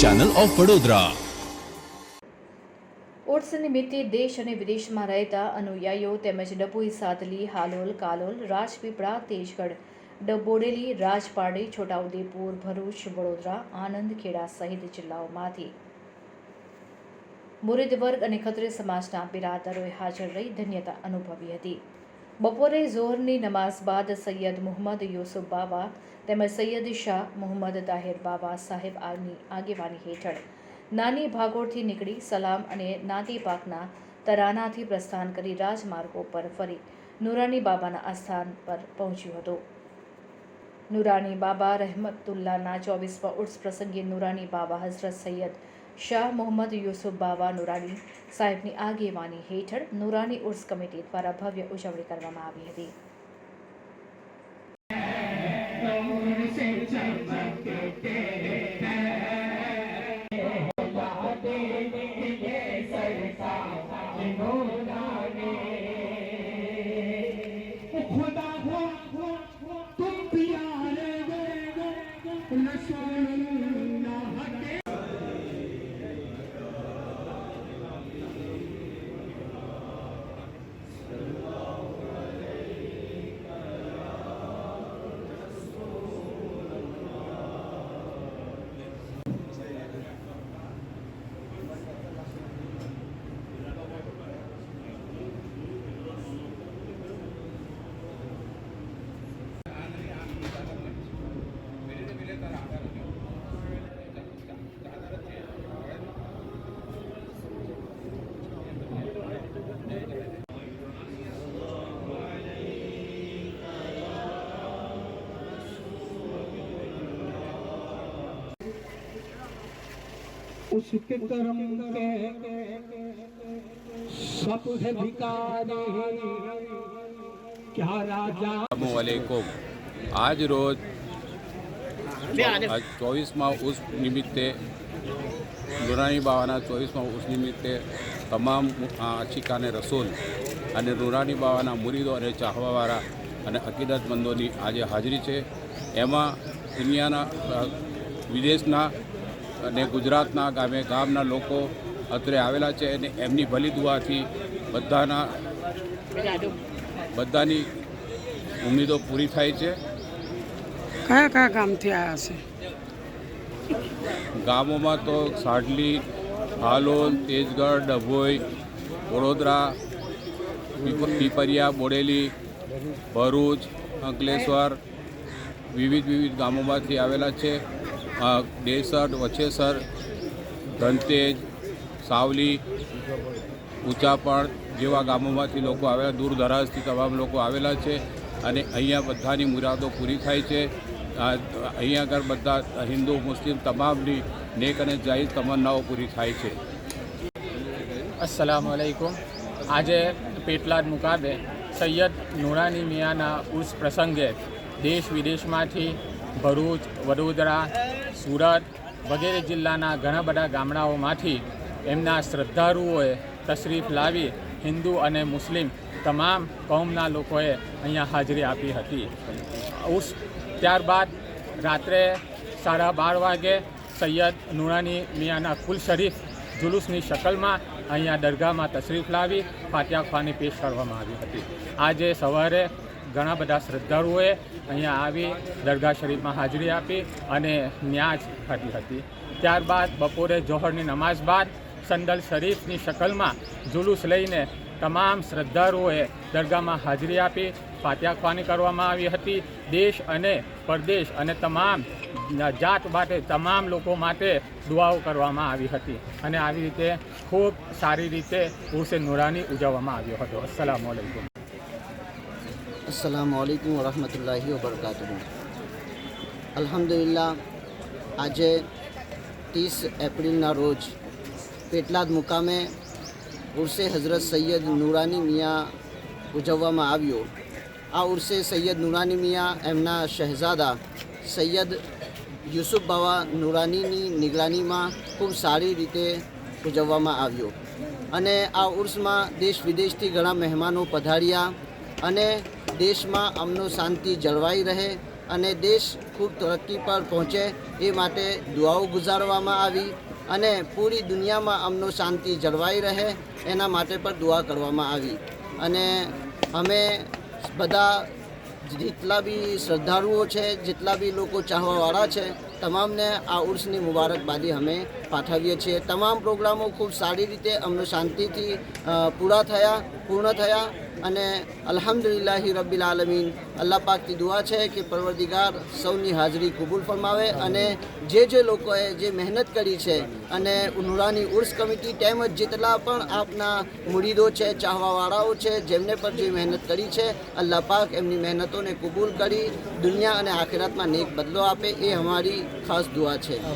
Channel of Vadodara oats નિમિત્તે દેશ અને વિદેશમાં રહેતા અનુયાયીઓ તેમજ ડભોઈ સાદલી હાલોલ, કાલોલ, રાજપીપળા, તેજગઢ ડબોડેલી રાજપારડી છોટાઉદેપુર, ભરૂચ, વડોદરા આણંદ ખેડા સહિત જિલ્લાઓમાંથી મુરીદ વર્ગ અને ખત્રી સમાજના બિરાદરોએ હાજર રહી ધન્યતા અનુભવી હતી. બપોરે ઝોહરની નમાઝ બાદ સૈયદ મોહમ્મદ યુસુફ બાવા તેમજ સૈયદ શાહ મોહમ્મદ તાહિર બાવા સાહેબ આની આગેવાની હેઠળ નાની ભાગોળથી નીકળી સલામ અને નાતી પાકના તરાનાથી પ્રસ્થાન કરી રાજમાર્ગો પર ફરી નુરાની બાબાના આસ્થાન પર પહોંચ્યું હતું. નુરાની બાબા રહેમતુલ્લાના ચોવીસમાં ઉર્સ પ્રસંગે નુરાની બાબા હઝરત સૈયદ શાહ મોહમ્મદ યુસુફ બાવા નુરાની સાહેબની આગેવાની હેઠળ નુરાની ઉર્સ કમિટી દ્વારા ભવ્ય ઉજવણી કરવામાં આવી હતી उसके कर्म के सब है भिकारी क्या राजा आज रोज ચોવીસમાં ઉર્સ નિમિત્તે નુરાની બાવાના ચોવીસમાં ઉર્સ નિમિત્તે તમામ આશિકાને રસોલ અને નુરાની બાવાના મુરીદો અને ચાહવાવાળા અને અકીદતમંદોની આજે હાજરી છે. એમાં દુનિયાના વિદેશના અને ગુજરાતના ગામે ગામના લોકો અત્રે આવેલા છે અને એમની ભલી દુઆથી બધાના બધાની ઉમેદો પૂરી થાય છે. કયા કયા ગામથી આવ્યા છે? ગામોમાં તો સાડલી, હાલોલ, તેજગઢ, ડભોઈ, વડોદરા, પીપ- પીપરિયા, બોડેલી, ભરૂચ, અંકલેશ્વર વિવિધ વિવિધ ગામોમાંથી આવેલા છે. દેસઠ વછેસર ધનતેજ, સાવલી ઊંચાપણ જેવા ગામોમાંથી લોકો આવેલા દૂર દરાજથી તમામ લોકો આવેલા છે અને અહીંયા બધાની મુરાદો પૂરી થાય છે. અહીંયા આગળ બધા હિન્દુ, મુસ્લિમ તમામની નેક અને જાહેર તમન્નાઓ પૂરી થાય છે. અસલામ વાલેકુમ આજે પેટલાદ મુકાબે સૈયદ નુરાની મિયાના ઉર્સ પ્રસંગે દેશ વિદેશમાંથી ભરૂચ, વડોદરા, સુરત વગેરે જિલ્લાના ઘણા બધા ગામડાઓમાંથી એમના શ્રદ્ધાળુઓએ તશરીફ લાવી હિન્દુ અને મુસ્લિમ તમામ કોમના લોકોએ અહીંયા હાજરી આપી હતી. ઉર્સ ત્યારબાદ રાત્રે સાડા બાર વાગે સૈયદ નુરાની મિયાના કુલ શરીફ જુલુસની શકલમાં અહીંયા દરગાહમાં તશરીફ લાવી ફાતિયા ખાની પેશ કરવામાં આવી હતી. આજે સવારે ઘણા બધા શ્રદ્ધાળુઓએ અહીંયા આવી દરગાહ શરીફમાં હાજરી આપી અને ન્યાજ કરી હતી. ત્યારબાદ બપોરે જોહરની નમાઝ બાદ સંદલ શરીફની શકલમાં જુલુસ લઈને તમામ શ્રદ્ધાળુઓએ દરગાહમાં હાજરી આપી ફાત્યાખવાની કરવામાં આવી હતી. દેશ અને પરદેશ અને તમામ જાત માટે, તમામ લોકો માટે દુઆઓ કરવામાં આવી હતી. અને આવી રીતે ખૂબ સારી રીતે ઉર્સે નુરાની ઉજવવામાં આવ્યો હતો. અસલામ વાલેકુમ અસલામ વાલેકુમ વરહમતુલ્લાહિ વબરકાતુ અલ્હમ્દુલિલ્લાહ, આજે ત્રીસ એપ્રિલના રોજ પેટલાદ મુકામે ઉર્સે હઝરત સૈયદ નુરાની મિયા ઉજવવામાં આવ્યો. આ ઉર્સે સૈયદ નુરાની મિયા એમના શહેઝાદા સૈયદ યુસુફ બાવા નુરાનીની નિગરાનીમાં ખૂબ સારી રીતે ઉજવવામાં આવ્યો. અને આ ઉર્સમાં દેશ વિદેશથી ઘણા મહેમાનો પધાર્યા અને દેશમાં અમનો શાંતિ જળવાઈ રહે અને દેશ ખૂબ તરક્કી પર પહોંચે એ માટે દુઆઓ ગુજારવામાં આવી અને પૂરી દુનિયામાં અમનો શાંતિ જળવાઈ રહે એના માટે પણ દુઆ કરવામાં આવી. અને અમે બધા જેટલા બી શ્રદ્ધાળુઓ છે, જેટલા બી લોકો ચાહવાવાળા છે, તમામને આ ઉર્સની મુબારકબાદી અમે પાઠવીએ છીએ. તમામ પ્રોગ્રામો ખૂબ સારી રીતે અમને શાંતિથી પૂરા થયા. પૂર્ણ થયા અને અલ્હમ્દુલિલ્લાહી રબ્બિલ આલમીન અલ્લાહ પાકની દુઆ છે કે પરવરદિગાર સૌની હાજરી કબૂલ ફરમાવે અને જે જે લોકોએ જે મહેનત કરી છે અને નુરાની ઉર્સ કમિટી તેમજ જેટલા પણ આપના મુરીદો છે, ચાહવાવાળાઓ છે, જેમને પણ જે મહેનત કરી છે, અલ્લાહ પાક એમની મહેનતોને કબૂલ કરી દુનિયા અને આખિરાતમાં નેક બદલો આપે એ અમારી ખાસ દુઆ છે.